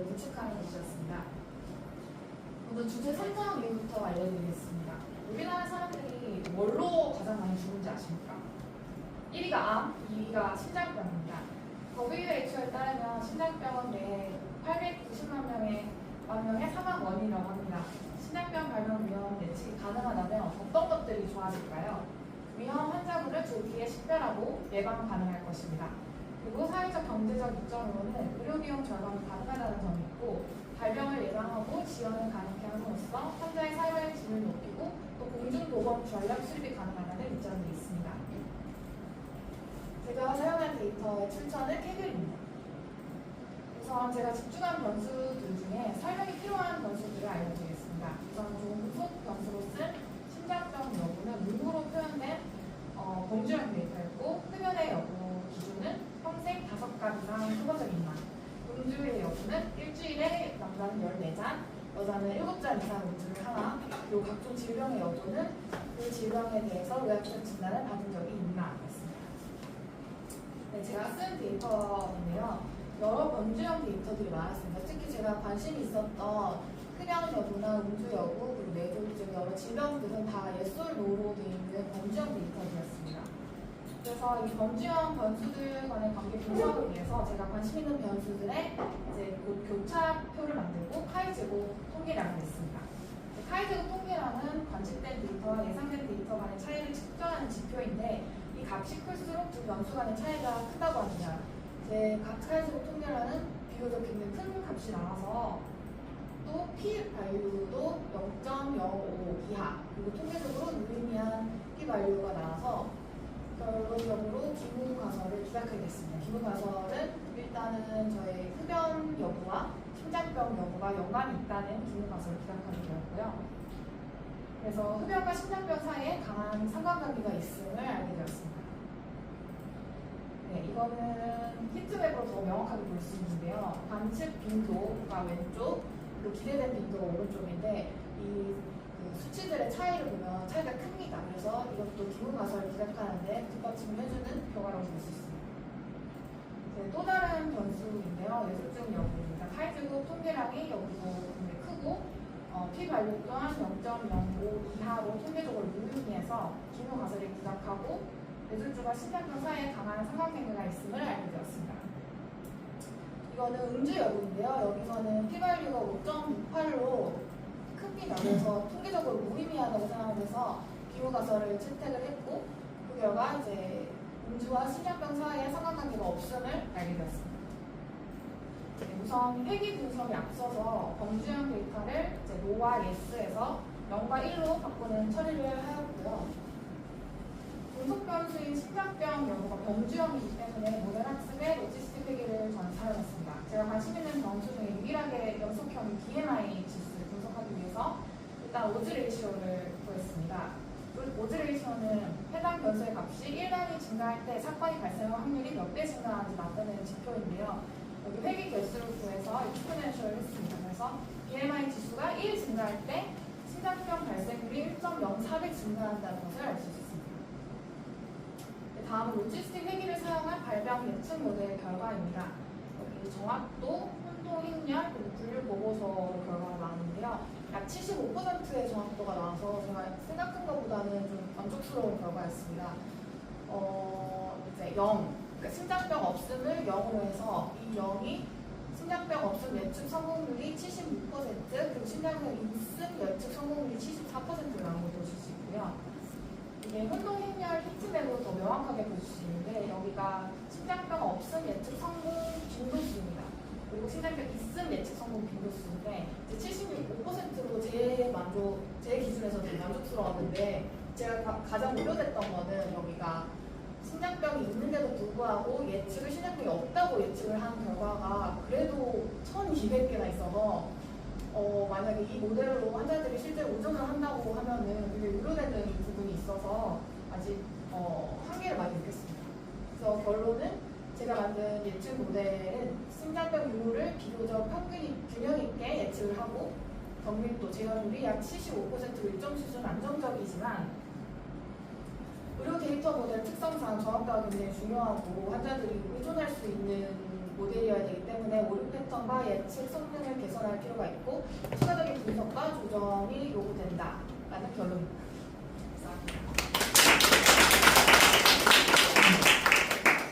결과를 구축하는 것이었습니다. 먼저 주제 선정 이유부터 알려드리겠습니다. 우리나라 사람들이 뭘로 가장 많이 죽은지 아십니까? 1위가 암, 2위가 심장병입니다. WHO에 따르면 심장병은 매 890만 명의 만 명의 사망 원인이라고 합니다. 심장병 발병 위험 예측이 가능하다면 어떤 것들이 좋아질까요? 위험 환자분을 조기에 식별하고 예방 가능할 것입니다. 그리고 사회적 경제적 이점으로는 의료비용 절감이 가능하다는 점이 있고 발병을 예방하고 지원을 가능케 함으로써 환자의 사회의 질을 높이고 또 공중보건 전략 수립이 가능하다는 이점이 있습니다. 제가 사용한 데이터의 출처는 케겔입니다. 우선 제가 집중한 변수들 중에 설명이 필요한 변수들을 알려드리겠습니다. 우선 종속 변수로 쓴 심장병 여부는 문구로 표현된 어, 범주형 데이터였고 흡연의 여부 기준은 5갑 이상 흡어적 인만 음주의 여부는 일주일에 남자는 14잔 여자는 7잔 이상 음주를 하나 그리고 각종 질병의 여부는 그 질병에 대해서 의학적 진단을 받은 적이 있나였습니다. 네, 제가 쓴 데이터인데요. 여러 범주형 데이터들이 많았습니다. 특히 제가 관심이 있었던 흡연 여부나 음주 여부 그리고 뇌졸중 여러 질병들은 다 예솔 노로 되어 있는 범주형 데이터들이었습니다. 그래서 이 범주형 변수들 간의 관계 분석을 위해서 제가 관심 있는 변수들의 이제 그 교차표를 만들고 카이 제곱 통계량을 냈습니다. 카이 제곱 통계량은 관측된 데이터와 예상된 데이터 간의 차이를 측정하는 지표인데 이 값이 클수록 두 변수 간의 차이가 크다고 합니다. 이제 각 카이 제곱 통계량은 비교적 굉장히 큰 값이 나와서 또 P 발류도 0.05 이하 그리고 통계적으로 유의미한 P 발류가 나와서 결론적으로 기무 가설을 기각하게 됐습니다. 기무 가설은 일단은 저의 흡연 여부와 심장병 여부가 연관이 있다는 기무 가설을 기각하게 되었고요. 그래서 흡연과 심장병 사이에 강한 상관관계가 있음을 알게 되었습니다. 네, 이거는 히트맵으로 더 명확하게 볼 수 있는데요. 관측 빈도가 왼쪽, 그리고 기대된 빈도가 오른쪽인데 이그 수치들의 차이를 보면 차이가 큽니다. 그래서 이것도 기본 가설을 기각하는데 뒷받침을 해주는 결과라고 볼 수 있습니다. 또 다른 변수인데요. 예술증 여부입니다. 카이즈국 통계량이 여기서 굉장히 크고 어, 발류 또한 0.05 이하로 통계적으로 유의미해서 기본 가설을 기각하고 뇌졸중과 심장병 사이에 강한 상관관계가 있음을 알게 되었습니다. 이거는 음주 여부인데요. 여기서는 P-발류가 5.68로 큽니다. 그래서 통계적으로 무의미하다고 생각해서 기후 가설을 채택을 했고 그 결과 이제 음주와 심장병 사이에 상관관계가 없음을 알게 되었습니다. 네, 우선 회귀 분석에 앞서서 범주형 데이터를 이제 노와 예스에서 0과 1로 바꾸는 처리를 하였고요. 분석 변수인 심장병 여부가 범주형이기 때문에 모델 학습의 로지스틱 회계를 저는 사용했습니다. 제가 관심 있는 변수 중에 유일하게 연속형인 BMI 지수를 분석하기 위해서 일단 오즈 레이시오를 구했습니다. 그 오즈 레이시오는 해당 변수의 값이 1단위 증가할 때 사건이 발생할 확률이 몇 배 증가하는지 나타내는 지표인데요. 여기 회계 개수를 구해서 익스포넨셜을 했습니다. 그래서 BMI 지수가 1 증가할 때 심장병 발생률이 1.04배 증가한다는 것을 알 수 있습니다. 네, 다음은 로지스틱 회계를 사용한 발병 예측 모델 결과입니다. 여기 정확도, 혼동 행렬, 그리고 분류 보고서 결과가 나왔는데요. 약 75%의 정확도가 나와서 제가 생각한 것보다는 좀 만족스러운 결과였습니다. 어, 이제 0, 그러니까 심장병 없음을 0으로 해서 이 0이 심장병 없음 예측 성공률이 76% 그리고 심장병 있음 예측 성공률이 74%로 나온 걸 보실 수 있고요. 이게 혼동 행렬 히트맵으로 더 명확하게 볼수 있는데 여기가 심장병 없음 예측 성공 빈도수입니다. 그리고 심장병 있음 예측 성공 빈도수인데 이제 76%로 제 만족 제 기준에서 되게 만족스러웠는데 제가 가- 가장 우려됐던 거는 여기가 심장병이 있는데도 불구하고 예측을 심장병이 없다고 예측을 한 결과가 그래도 1,200개나 있어서 어, 만약에 이 모델로 환자들이 실제 오전을 한다고 하면은 되게 우려되는 부분이 있어서 아직 어, 한계를 많이 느꼈습니다. 그래서 결론은 제가 만든 예측 모델은 심장병 유무를 비교적 평균이 균형 있게 예측을 하고 경밀도 재현율이 약 75% 일정 수준 안정적이지만 의료 데이터 모델 특성상 정확도가 굉장히 중요하고 환자들이 의존할 수 있는 모델이어야 되기 때문에 오류 패턴과 예측 성능을 개선할 필요가 있고 추가적인 분석과 조정이 요구된다라는 결론입니다.